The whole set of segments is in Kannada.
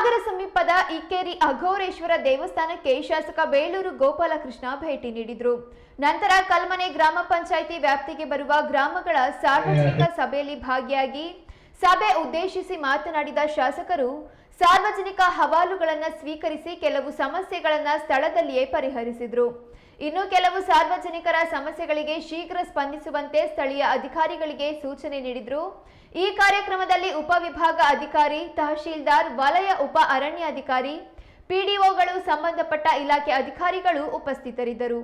ಸಾಗರ ಸಮೀಪದ ಇಕ್ಕೇರಿ ಅಘೋರೇಶ್ವರ ದೇವಸ್ಥಾನಕ್ಕೆ ಶಾಸಕ ಬೇಳೂರು ಗೋಪಾಲಕೃಷ್ಣ ಭೇಟಿ ನೀಡಿದ್ರು. ನಂತರ ಕಲ್ಮನೆ ಗ್ರಾಮ ಪಂಚಾಯಿತಿ ವ್ಯಾಪ್ತಿಗೆ ಬರುವ ಗ್ರಾಮಗಳ ಸಾರ್ವಜನಿಕ ಸಭೆಯಲ್ಲಿ ಭಾಗಿಯಾಗಿ ಸಭೆ ಉದ್ದೇಶಿಸಿ ಮಾತನಾಡಿದ ಶಾಸಕರು ಸಾರ್ವಜನಿಕ ಹವಾಲುಗಳನ್ನು ಸ್ವೀಕರಿಸಿ ಕೆಲವು ಸಮಸ್ಯೆಗಳನ್ನು ಸ್ಥಳದಲ್ಲಿಯೇ ಪರಿಹರಿಸಿದರು. ಇನ್ನು ಕೆಲವು ಸಾರ್ವಜನಿಕರ ಸಮಸ್ಯೆಗಳಿಗೆ ಶೀಘ್ರ ಸ್ಪಂದಿಸುವಂತೆ ಸ್ಥಳೀಯ ಅಧಿಕಾರಿಗಳಿಗೆ ಸೂಚನೆ ನೀಡಿದರು. ಈ ಕಾರ್ಯಕ್ರಮದಲ್ಲಿ ಉಪವಿಭಾಗ ಅಧಿಕಾರಿ, ತಹಶೀಲ್ದಾರ್, ವಲಯ ಉಪ ಅರಣ್ಯಾಧಿಕಾರಿ, ಪಿಡಿಒಗಳು ಸಂಬಂಧಪಟ್ಟ ಇಲಾಖೆ ಅಧಿಕಾರಿಗಳು ಉಪಸ್ಥಿತರಿದ್ದರು.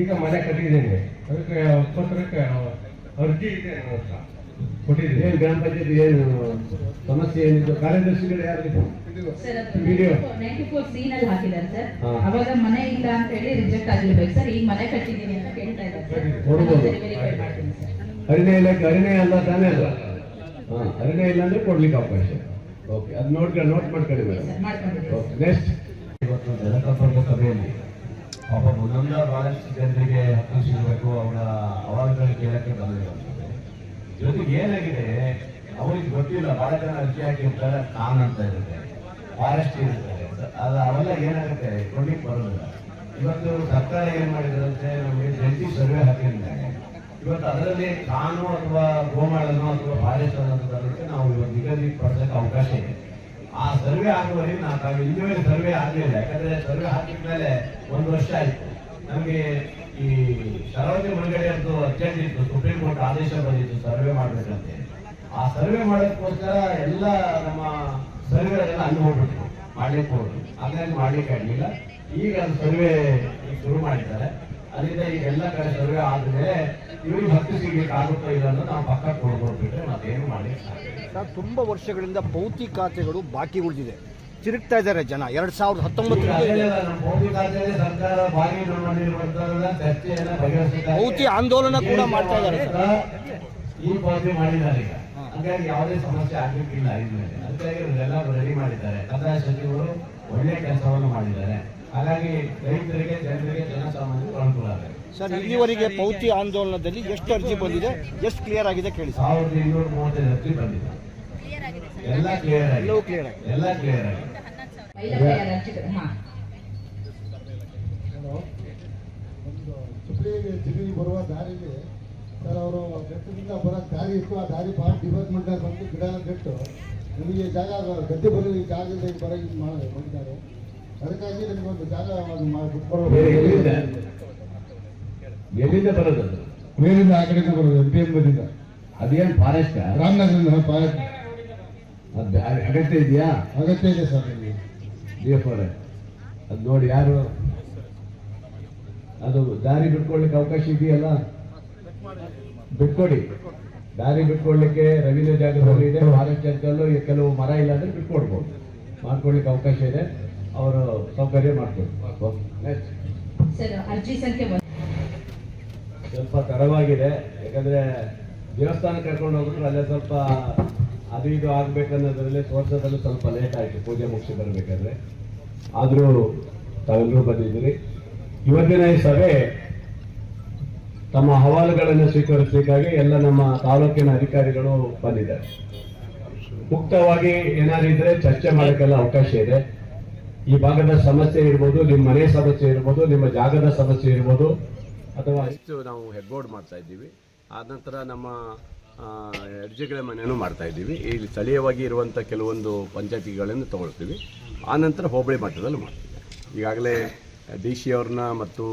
ಈಗ ಮನೆ ಕಟ್ಟಿದ್ದೇನೆ. ಅದಕ್ಕೆ ಪತ್ರಕ್ಕೆ ಅರ್ಜಿ ಇದೆ ಏನು ಗ್ರಾಮ ಪಂಚಾಯತ್ ಏನು ಸಮಸ್ಯೆ ಏನಿತ್ತು? ಕಾರ್ಯದರ್ಶಿಗಳು ಯಾರು? Sir video ninety four C ನಲ್ಲಿ ಹಾಕಿದ್ದಾರೆ ಸರ್. ಅವಾಗ ಮನೆ ಇಲ್ಲ ಅಂತ ಹೇಳಿ ರಿಜೆಕ್ಟ್ ಆಗಿರ್ಬೇಕು ಸರ್. ಈಗ ಮನೆ ಕಟ್ಟಿದ್ದೀನಿ ಅಂತ ಕೇಳ್ತಾ ಇದ್ದಾರೆ ಅರಣ್ಯ ಇಲಾಖೆ ಅರಣ್ಯ ಅಲ್ಲ ತಾನೇ ಅಲ್ಲ? ಹಾ ಅರಣ್ಯ ಇಲ್ಲ ಅಂದ್ರೆ ಕೊಡ್ಲಿಕ್ಕೆ ಅವಕಾಶ. ಓಕೆ ಅದು ನೋಡ್ಕೊಂಡು ನೋಟ್ ಮಾಡ್ಕೊಳ್ಳಿ ಮೇಡಮ್ ಸರ್ ಮಾಡ್ಕೊಂಡಿದ್ದೀನಿ ಓಕೆ ನೆಕ್ಸ್ಟ್ ಇವತ್ತು ಜನಸಂಪರ್ಕ ಸಭೆಯಲ್ಲಿ ಪಾಪ ಒಂದೊಂದ ಬಹಳಷ್ಟು ಜನರಿಗೆ ಹಕ್ಕು ಸಿಗಬೇಕು ಅವರ ಅವಾಗಗಳು ಕೇಳಕ್ಕೆ ಬಂದಿದೆ ಜೊತೆಗೆ ಏನಾಗಿದೆ ಅವರಿಗೆ ಗೊತ್ತಿಲ್ಲ, ಬಹಳ ಜನ ಅರ್ಜಿ ಹಾಕಿರ್ತಾರೆ ಕಾನ್ ಅಂತ ಇರುತ್ತೆ. ಫಾರೆಸ್ಟ್ ಇರ್ತಾರೆ ಅದು ಅವೆಲ್ಲ ಏನಾಗುತ್ತೆ ಕೊಡ್ಲಿಕ್ಕೆ ಬರೋದಿಲ್ಲ. ಇವತ್ತು ಸರ್ಕಾರ ಏನ್ ಮಾಡಿದ್ರಂತೆ ನಮಗೆ ಜಂಟಿ ಸರ್ವೆ ಹಾಕಿದ್ದಾರೆ. ಇವತ್ತು ಅದರಲ್ಲಿ ಕಾನು ಅಥವಾ ಗೋಮಾಳನೋ ಅಥವಾ ಫಾರೆಸ್ಟ್ ಅನ್ನೋದಕ್ಕೆ ನಾವು ಇವತ್ತು ನಿಗದಿ ಪಡಿಸಕ್ಕೆ ಅವಕಾಶ ಇದೆ. ಸರ್ವೆ ಆಗುವವರೆಗೆ ನಾವು ತಾವು ಇನ್ನೂ ಸರ್ವೆ ಆಗಲಿಲ್ಲ. ಯಾಕಂದ್ರೆ ಸರ್ವೆ ಹಾಕಿದ ಮೇಲೆ ಒಂದು ವರ್ಷ ಆಯ್ತು. ನಮಗೆ ಈ ಶರಾವತಿ ಮುಳುಗಡೆ ಅಂತೂ ಅರ್ಜೆಂಟ್ ಇತ್ತು. ಸುಪ್ರೀಂ ಕೋರ್ಟ್ ಆದೇಶ ಬಂದಿತ್ತು ಸರ್ವೆ ಮಾಡ್ಬೇಕಂತೆ. ಆ ಸರ್ವೆ ಮಾಡೋದಕ್ಕೋಸ್ಕರ ಎಲ್ಲ ನಮ್ಮ ಸರ್ವೆಗಳೆಲ್ಲ ಅಲ್ಲಿ ಹೋಗ್ಬಿಟ್ಟು ಮಾಡ್ಲಿಕ್ಕೆ ಹೋದ್ರು. ಹಾಗಾಗಿ ಮಾಡ್ಲಿಕ್ಕೆ ಆಗಲಿಲ್ಲ. ಈಗ ಸರ್ವೆ ಶುರು ಮಾಡಿದ್ದಾರೆ. ಅದರಿಂದ ಈಗ ಎಲ್ಲ ಕಡೆ ಸರ್ವೆ ಆದ್ಮೇಲೆ ಇವ್ರಿಗೆ ಹತ್ತು ಸಿಗ್ಲಿಕ್ಕೆ ಆಗುತ್ತೋ ಇಲ್ಲ ಅನ್ನೋದು ನಾವು ಪಕ್ಕ ಕೊಡ್ಕೊಟ್ಬಿಟ್ರೆ ನಾವೇನು ಮಾಡಿ ಸರ್ ತುಂಬಾ ವರ್ಷಗಳಿಂದ ಪೌತಿ ಖಾತೆಗಳು ಬಾಕಿ ಉಳಿದಿದೆ. ತಿರುಗ್ತಾ ಇದ್ದಾರೆ ಜನ. ಎರಡ್ ಸಾವಿರದ ಹತ್ತೊಂಬತ್ತು. ಭೌತಿ ಆಂದೋಲನ ಕೂಡ ಮಾಡ್ತಾ ಇದ್ದಾರೆ. ಈ ಪಾವತಿ ಮಾಡಿದ್ದಾರೆ ಈಗ. ಹಾಗಾಗಿ ಯಾವುದೇ ಸಮಸ್ಯೆ ಆಗ್ಲಿಕ್ಕಿಲ್ಲ ಇದ್ಮೇಲೆ. ಅದಕ್ಕಾಗಿ ರೆಡಿ ಮಾಡಿದ್ದಾರೆ. ಕಂದಾಯ ಸಚಿವರು ಒಳ್ಳೆ ಕೆಲಸವನ್ನು ಮಾಡಿದ್ದಾರೆ. ಹಾಗಾಗಿ ರೈತರಿಗೆ ಜನರಿಗೆ ಜನಸಾಮಾನ್ಯರಿಗೆ ಅನುಕೂಲ ಆಗಿದೆ ಸರ್ ಇಲ್ಲಿವರೆಗೆ ಪೌತಿ ಆಂದೋಲನದಲ್ಲಿ ಎಷ್ಟು ಅರ್ಜಿ ಬಂದಿದೆ? ಎಷ್ಟು ಕ್ಲಿಯರ್ ಆಗಿದೆ ಕೇಳಿ ಸರ್. ಸಾವಿರದ ಇನ್ನೂರ ಮೂವತ್ತೈದು ಅರ್ಜಿ ಬಂದಿದೆ. ಎಲ್ಲ ಕ್ಲಿಯರ್ ಎಲ್ಲವೂ clear ಆಗಿದೆ. ಎಲ್ಲ ಕ್ಲಿಯರ್ ಆಗಿದೆ. ಜಿಲ್ಲೆಗೆ ಬರುವ ದಾರಿಗೆ ಸರ್ ಅವರು ಬೆಟ್ಟದಿಂದ ಬರೋ ದಾರಿ ಇತ್ತು. ಆ ದಾರಿ ಭಾಳ ಡಿಪಾರ್ಟ್ಮೆಂಟ್ ಬಂದು ಗಿಡ ನೆಟ್ಟು. ನಮಗೆ ಜಾಗ ಗದ್ದೆ ಬರಲಿ ಜಾಗ ಜಾಗದಲ್ಲಿ ಬರೋ ಇದು ಮಾಡಿ ಮಾಡಿದ್ದಾರೆ. ಅದಕ್ಕಾಗಿ ನಮಗೊಂದು ಜಾಗ ಅದು ಎಲ್ಲಿಂದ? ಬರೋದು ಅದು? ಮೇಲಿಂದ ಆ ಕಡೆಯಿಂದ ಬರೋದು ಎಂ ಪಿ ಎಂ ಬಂದಿದ್ದ ಅದೇನು ಫಾರೆಸ್ಟ್ ರಾಮನಗರದಿಂದ ಪಾಯ- ಅಗತ್ಯ ಇದೆಯಾ? ಅಗತ್ಯ ಇದೆ ಸರ್ ನಿಮಗೆ. ಡಿ ಎಫ್ ಅವರೇ ಅದು ನೋಡಿ ಯಾರು? ಅದು ದಾರಿ ಬಿಟ್ಕೊಳ್ಳಿಕ್ಕೆ ಅವಕಾಶ ಇದೆಯಲ್ಲ? ಬಿಟ್ಕೊಡಿ. ದಾರಿ ಬಿಟ್ಕೊಳ್ಲಿಕ್ಕೆ ರವೀಂದ್ರ ಜಾಗದಲ್ಲಿ ಇದೆ ಫಾರೆಸ್ಟ್ ಜಾಗದಲ್ಲೂ ಕೆಲವು ಮರ ಇಲ್ಲ ಅಂದ್ರೆ ಬಿಟ್ಕೊಡ್ಬೋದು. ಮಾಡ್ಕೊಳ್ಲಿಕ್ಕೆ ಅವಕಾಶ ಇದೆ. ಅವರು ಸೌಕರ್ಯ ಸಂಖ್ಯೆ ಸ್ವಲ್ಪ ತಡವಾಗಿದೆ. ಯಾಕಂದ್ರೆ ದೇವಸ್ಥಾನ ಕರ್ಕೊಂಡು ಹೋಗ್ಬಿಟ್ರೆ ಅಲ್ಲೇ ಸ್ವಲ್ಪ ಅದು ಇದು ಆಗ್ಬೇಕನ್ನೋದ್ರಲ್ಲಿ ತೋರ್ಸೋದ್ರಲ್ಲಿ ಸ್ವಲ್ಪ ಲೇಟ್ ಆಯ್ತು. ಪೂಜೆ ಮುಗಿಸಿ ಬರ್ಬೇಕಾದ್ರೆ. ಆದ್ರೂ ತಾವೆಲ್ಲರೂ ಬಂದಿದ್ದೀರಿ. ಇವತ್ತಿನ ಈ ಸಭೆ ತಮ್ಮ ಹವಾಲುಗಳನ್ನು ಸ್ವೀಕರಿಸಲಿಕ್ಕಾಗಿ ಎಲ್ಲ ನಮ್ಮ ತಾಲೂಕಿನ ಅಧಿಕಾರಿಗಳು ಬಂದಿದ್ದಾರೆ. ಮುಕ್ತವಾಗಿ ಏನಾದ್ರು ಇದ್ರೆ ಚರ್ಚೆ ಮಾಡೋಕ್ಕೆಲ್ಲ ಅವಕಾಶ ಇದೆ. ಈ ಭಾಗದ ಸಮಸ್ಯೆ ಇರ್ಬೋದು, ನಿಮ್ಮ ಮನೆ ಸಮಸ್ಯೆ ಇರ್ಬೋದು, ನಿಮ್ಮ ಜಾಗದ ಸಮಸ್ಯೆ ಇರ್ಬೋದು, ಅಥವಾ ಹೆಚ್ಚು ನಾವು ಹೆಡ್ಬೋರ್ಡ್ ಮಾಡ್ತಾ ಇದ್ದೀವಿ. ಆದ ನಂತರ ನಮ್ಮ ಅರ್ಜಿಗಳ ಮನೆಯನ್ನು ಮಾಡ್ತಾ ಇದ್ದೀವಿ. ಇಲ್ಲಿ ಸ್ಥಳೀಯವಾಗಿ ಇರುವಂಥ ಕೆಲವೊಂದು ಪಂಚಾಯತಿಗಳನ್ನು ತಗೊಳ್ತೀವಿ. ಆನಂತರ ನಂತರ ಹೋಬಳಿ ಮಟ್ಟದಲ್ಲಿ ಮಾಡ್ತೀವಿ. ಈಗಾಗಲೇ ಡಿ ಸಿ ಅವ್ರನ್ನ ಮತ್ತು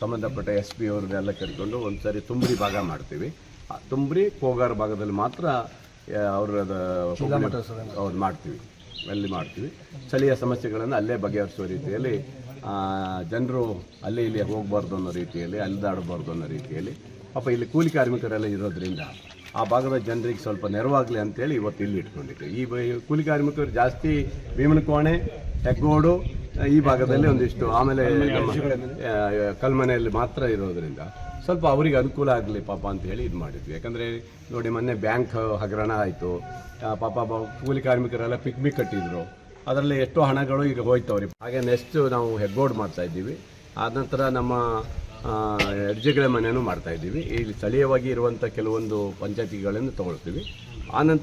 ಸಂಬಂಧಪಟ್ಟ ಎಸ್ ಪಿ ಅವ್ರನ್ನೆಲ್ಲ ಕರ್ಕೊಂಡು ಒಂದು ಸಾರಿ ತುಂಬ್ರಿ ಭಾಗ ಮಾಡ್ತೀವಿ. ಆ ತುಂಬ್ರಿ ಕೋಗಾರ ಭಾಗದಲ್ಲಿ ಮಾತ್ರ ಅವ್ರದ ಅವ್ರು ಮಾಡ್ತೀವಿ. ಅಲ್ಲಿ ಮಾಡ್ತೀವಿ. ಸ್ಥಳೀಯ ಸಮಸ್ಯೆಗಳನ್ನು ಅಲ್ಲೇ ಬಗೆಹರಿಸುವ ರೀತಿಯಲ್ಲಿ ಜನರು ಅಲ್ಲಿ ಇಲ್ಲಿ ಹೋಗಬಾರ್ದು ಅನ್ನೋ ರೀತಿಯಲ್ಲಿ ಅಲ್ಲದಾಡಬಾರ್ದು ಅನ್ನೋ ರೀತಿಯಲ್ಲಿ. ಪಾಪ ಇಲ್ಲಿ ಕೂಲಿ ಕಾರ್ಮಿಕರೆಲ್ಲ ಇರೋದ್ರಿಂದ ಆ ಭಾಗದ ಜನರಿಗೆ ಸ್ವಲ್ಪ ನೆರವಾಗಲಿ ಅಂತೇಳಿ ಇವತ್ತು ಇಲ್ಲಿ ಇಟ್ಕೊಂಡಿದ್ದೆ. ಈ ಕೂಲಿ ಕಾರ್ಮಿಕರು ಜಾಸ್ತಿ ಭೀಮನಕೋಣೆ ಹೆಗ್ಗೋಡು ಈ ಭಾಗದಲ್ಲಿ ಒಂದಿಷ್ಟು ಆಮೇಲೆ ಕಲ್ಮನೆಯಲ್ಲಿ ಮಾತ್ರ ಇರೋದ್ರಿಂದ ಸ್ವಲ್ಪ ಅವರಿಗೆ ಅನುಕೂಲ ಆಗಲಿ ಪಾಪ ಅಂತ ಹೇಳಿ ಇದು ಮಾಡಿದ್ವಿ. ಯಾಕಂದರೆ ನೋಡಿ ಮೊನ್ನೆ ಬ್ಯಾಂಕ್ ಹಗರಣ ಆಯಿತು. ಪಾಪ ಕೂಲಿ ಕಾರ್ಮಿಕರೆಲ್ಲ ಪಿಗ್ಮಿ ಕಟ್ಟಿದ್ರು. ಅದರಲ್ಲಿ ಎಷ್ಟೋ ಹಣಗಳು ಈಗ ಹೋಯ್ತವ್ರಿ. ಹಾಗೆ ನೆಕ್ಸ್ಟ್ ನಾವು ಹೆಗ್ಗೋಡ್ ಮಾಡ್ತಾ ಇದ್ದೀವಿ. ನಂತರ ನಮ್ಮ ಆ, ಅರ್ಜಿಗಳ ಮನೆಯನ್ನು ಮಾಡ್ತಾ ಇದ್ದೀವಿ. ಇಲ್ಲಿ ಸ್ಥಳೀಯವಾಗಿ ಇರುವಂಥ ಕೆಲವೊಂದು ಪಂಚಾಯತಿಗಳನ್ನು ತಗೊಳ್ತೀವಿ. ಆನಂತರ